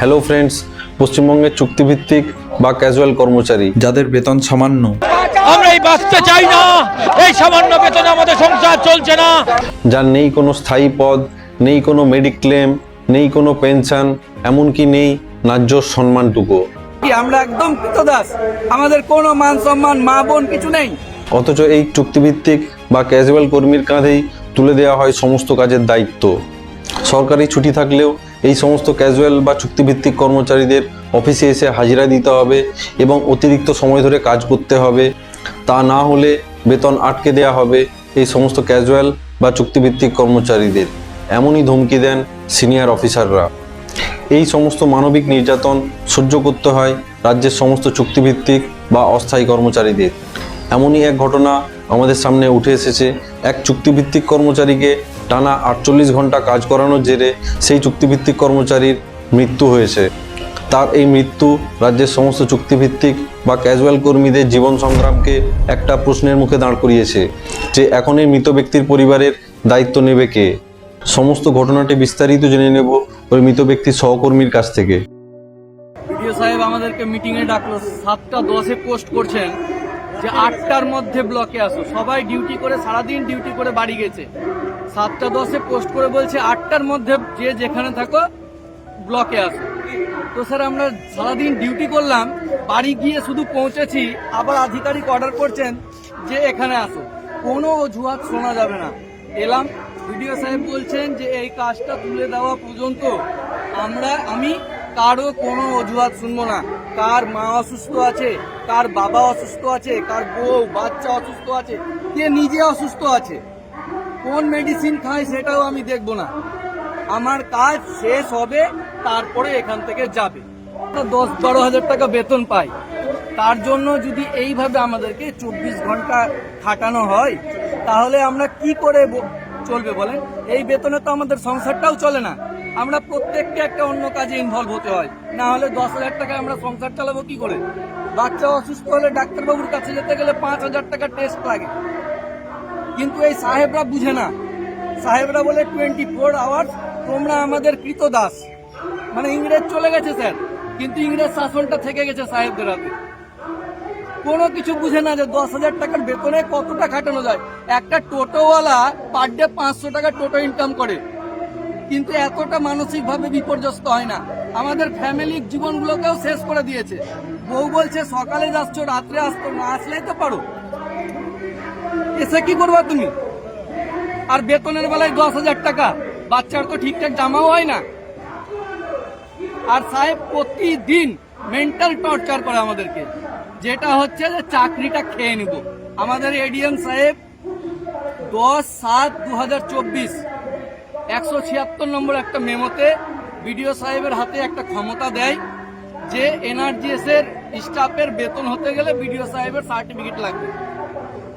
Hello friends পশ্চিমবঙ্গের চুক্তিভিত্তিক বা ক্যাজুয়াল কর্মচারী যাদের বেতন সামান্য। আমরা এই বাঁচতে চাই না। এই সামান্য বেতনে আমাদের সংসার চলছে না। যার নেই কোনো স্থায়ী পদ নেই কোনো মেডিক্লেম নেই কোনো পেনশন এমনকি নেই ন্যায্য সম্মানটুকু। আমরা একদম কৃতদাস। আমাদের কোনো মান সম্মান মা বোন কিছু নেই। অথচ এই চুক্তিভিত্তিক বা ক্যাজুয়াল কর্মীর কাঁধেই তুলে দেওয়া হয় সমস্ত কাজের দায়িত্ব। সরকারি ছুটি থাকলেও এই সমস্ত ক্যাজুয়াল বা চুক্তিভিত্তিক কর্মচারীদের অফিসে এসে হাজিরা দিতে হবে এবং অতিরিক্ত সময় ধরে কাজ করতে হবে। তা না হলে বেতন আটকে দেওয়া হবে এই সমস্ত ক্যাজুয়াল বা চুক্তিভিত্তিক কর্মচারীদের। এমনই ধমকি দেন সিনিয়র অফিসাররা এই সমস্ত মানবিক নির্যাতন সহ্য করতে হয় রাজ্যের সমস্ত চুক্তিভিত্তিক বা অস্থায়ী কর্মচারীদের। এমনই এক ঘটনা আমাদের সামনে উঠে এসেছে। এক চুক্তিভিত্তিক কর্মচারীকে টানা আটচল্লিশ ঘণ্টা কাজ করানোর জেরে সেই চুক্তিভিত্তিক কর্মচারীর মৃত্যু হয়েছে। তার এই মৃত্যু রাজ্যের সমস্ত চুক্তিভিত্তিক বা ক্যাজুয়াল কর্মীদের জীবন সংগ্রামকে একটা প্রশ্নের মুখে দাঁড় করিয়েছে যে এখন এই মৃত ব্যক্তির পরিবারের দায়িত্ব নেবে কে? সমস্ত ঘটনাটি বিস্তারিত জেনে নেব ওই মৃত ব্যক্তির সহকর্মীর কাছ থেকে। সাহেব আমাদেরকে মিটিং এ ডাকলো। সাতটা দশে পোস্ট করছেন। যে আটটার মধ্যে ব্লকে আসো। সবাই ডিউটি করে সারাদিন ডিউটি করে বাড়ি গেছে। সাতটা দশে পোস্ট করে বলছে আটটার মধ্যে যে যেখানে থাকো ব্লকে আসো। তো স্যার আমরা সারাদিন ডিউটি করলাম, বাড়ি গিয়ে শুধু পৌঁছেছি, আবার আধিকারিক অর্ডার করছেন যে এখানে আসো। কোনো অজুহাত শোনা যাবে না। এলাম ভিডিও সাহেব বলছেন যে এই কাজটা তুলে দেওয়া পর্যন্ত আমরা, আমি কারও কোনো অজুহাত শুনব না। কার মা অসুস্থ আছে, কার বাবা অসুস্থ আছে, কার বউ, বাচ্চা অসুস্থ আছে, কে নিজে অসুস্থ আছে? কোন মেডিসিন খায় সেটাও আমি দেখব না। আমার কাজ শেষ হবে, তারপরে এখান থেকে যাবে। দশ বারো হাজার টাকা বেতন পাই। তার জন্য যদি এইভাবে আমাদেরকে চব্বিশ ঘণ্টা খাটানো হয়, তাহলে আমরা কি করে চলবে বলেন? এই বেতনে তো আমাদের সংসারটাও চলে না। আমরা প্রত্যেককে একটা অন্য কাজে ইনভলভ হতে হয়। না হলে দশ হাজার টাকায় আমরা সংসার চালাবো কি করে? বাচ্চা অসুস্থ হলে ডাক্তারবাবুর কাছে যেতে গেলে পাঁচ হাজার টাকা টেস্ট লাগে। কিন্তু এই সাহেবরা বুঝে না। সাহেবরা বলে টোয়েন্টি ফোর আওয়ার্স তোমরা আমাদের কৃত দাস মানে ইংরেজ চলে গেছে, স্যার। কিন্তু ইংরেজ শাসনটা থেকে গেছে সাহেবদের হাতে। কোনো কিছু বুঝে না যে দশ হাজার টাকার বেতনে কতটা খাটানো যায়। একটা টোটোওয়ালা পার ডে পাঁচশো টাকা টোটো ইনকাম করে। কিন্তু এতটা মানসিকভাবে বিপর্যস্ত হয় না। আমাদের ফ্যামিলির জীবনগুলোকেও শেষ করে দিয়েছে। বউ বলছে, সকালে যাচ্ছ, রাত্রে আসতো না আসলেই তো পারো। এসে কি করবা তুমি? আর বেতনের বেলায় দশ হাজার টাকা। বাচ্চার তো ঠিকঠাক জামাও হয় না। আর সাহেব প্রতিদিন মেন্টাল টর্চার করে আমাদেরকে। যেটা হচ্ছে যে চাকরিটা খেয়ে নিব। আমাদের এডিএম সাহেব দশ সাত দু একশো ছিয়াত্তর নম্বর একটা মেমোতে বিডিও সাহেবের হাতে একটা ক্ষমতা দেয় যে এনআরজিএস এর স্টাফের বেতন হতে গেলে বিডিও সাহেবের সার্টিফিকেট লাগবে।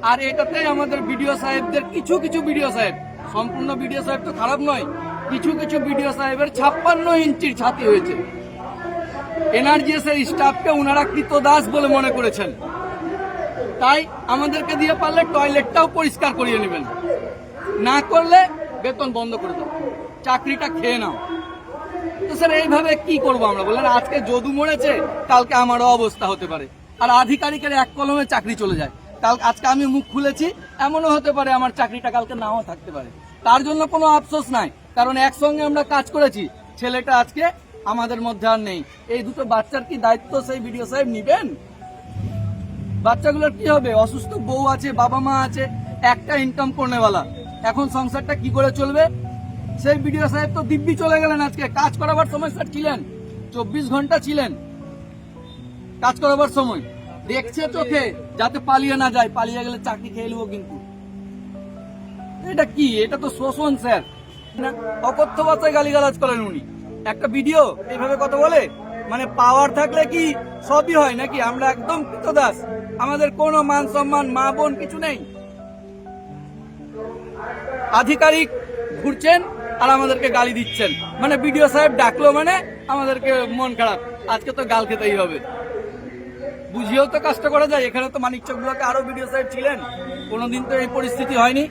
আর এটাতে আমাদের বিডিও সাহেবদের কিছু কিছু বিডিও সাহেব, সম্পূর্ণ বিডিও সাহেব তো খারাপ নয়, কিছু কিছু বিডিও সাহেবের ছাপ্পান্ন ইঞ্চির ছাতি হয়েছে। এনআরজিএস এর স্টাফকে ওনারা কৃতদাস বলে মনে করেছেন। তাই আমাদেরকে দিয়ে পারলে টয়লেটটাও পরিষ্কার করিয়ে নেবেন। না করলে বেতন বন্ধ করে দাও। চাকরিটা খেয়ে নাও। তো স্যার, এইভাবে কি করব আমরা? বললেন, আজকে যদু মরেছে, কালকে আমারও অবস্থা হতে পারে। আর আধিকারিকের এক কলমে চাকরি চলে যায়। কাল, আজকে আমি মুখ খুলেছি, এমনও হতে পারে আমার চাকরিটা কালকে নাও থাকতে পারে। তার জন্য কোনো আফসোস নাই, কারণ একসঙ্গে আমরা কাজ করেছি। ছেলেটা আজকে আমাদের মধ্যে আর নেই। এই দুটো বাচ্চার কি দায়িত্ব সেই ভিডিও সাহেব নিবেন? বাচ্চাগুলোর কি হবে? অসুস্থ বউ আছে, বাবা মা আছে, একটা ইনকাম করনেওয়ালা। এখন সংসারটা কি করে চলবে? সেই বিডিও সাহেব তো দিব্যি চলে গেলেন আজকে। কাজ করাবার সময় স্যার ছিলেন। চব্বিশ ঘণ্টা ছিলেন। কাজ করাবার সময়। দেখছে চোখে, যাতে পালিয়ে না যায়। পালিয়ে গেলে চাকরি খেয়ে নেব কিন্তু। এটা কি? এটা তো শোষণ, স্যার। অকথ্য ভাষায় গালিগালাজ করেন উনি। একটা ভিডিও এইভাবে কথা বলে? মানে পাওয়ার থাকলে কি সবই হয় নাকি? আমরা একদম কৃতদাস। আমাদের কোনো মান সম্মান, মা বোন কিছু নেই। আধিকারিক ঘুরছেন আর আমাদেরকে গালি দিচ্ছেন। মানে বিডিও সাহেব ডাকলো মানে আমাদেরকে মন খারাপ। আজকে তো গাল খেতেই হবে। বুঝিয়েও তো কাজটা করা যায়। এখানে তো মানিকচক ব্লকে আরও বিডিও সাহেব ছিলেন। কোনোদিন তো এই পরিস্থিতি হয়নি।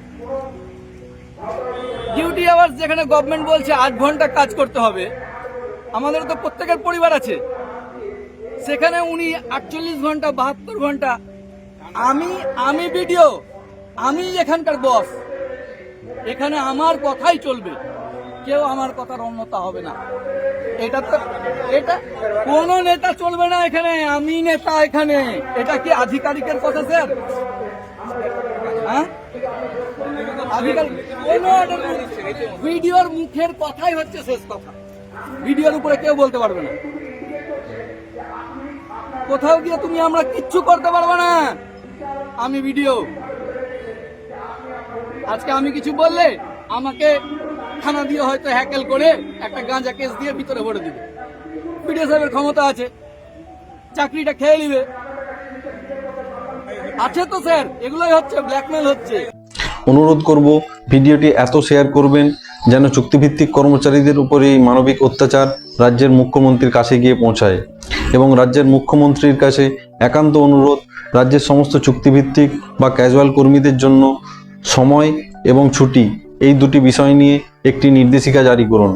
ডিউটি আওয়ার্স যেখানে গভর্নমেন্ট বলছে আট ঘণ্টা কাজ করতে হবে, আমাদের তো প্রত্যেকের পরিবার আছে। সেখানে উনি আটচল্লিশ ঘণ্টা, বাহাত্তর ঘণ্টা। আমি আমি ভিডিও আমি এখানকার বস এখানে আমার কথাই চলবে। কেউ আমার কথার অন্যতা হবে না। এটা তো এটা কোন নেতা চলবে না এখানে। আমি নেতা এখানে। এটা কি আধিকারিকের কথা, স্যার? হ্যাঁ। ভিডিওর মুখের কথাই হচ্ছে শেষ কথা। ভিডিওর উপরে কেউ বলতে পারবে না। কোথাও গিয়ে তুমি আমরা কিচ্ছু করতে পারবে না। আমি ভিডিও আজকে আমি কিছু বললে আমাকে থানা দিয়ে হয়তো হ্যাকেল করে একটা গাঁজা কেস দিয়ে ভিতরে ভরে দিবে। বিডিও সাহেবের ক্ষমতা আছে, চাকরিটা খেয়ে নিবে। আছে তো স্যার, এগুলোই হচ্ছে ব্ল্যাকমেল হচ্ছে। অনুরোধ করব, ভিডিওটি এত শেয়ার করবেন যেন চুক্তিভিত্তিক কর্মচারীদের উপরে এই মানবিক অত্যাচার রাজ্যের মুখ্যমন্ত্রীর কাছে গিয়ে পৌঁছায়। এবং রাজ্যের মুখ্যমন্ত্রীর কাছে একান্ত অনুরোধ, রাজ্যের সমস্ত চুক্তিভিত্তিক বা ক্যাজুয়াল কর্মীদের জন্য সময় এবং ছুটি এই দুটি বিষয় নিয়ে একটি নির্দেশিকা জারি করুন।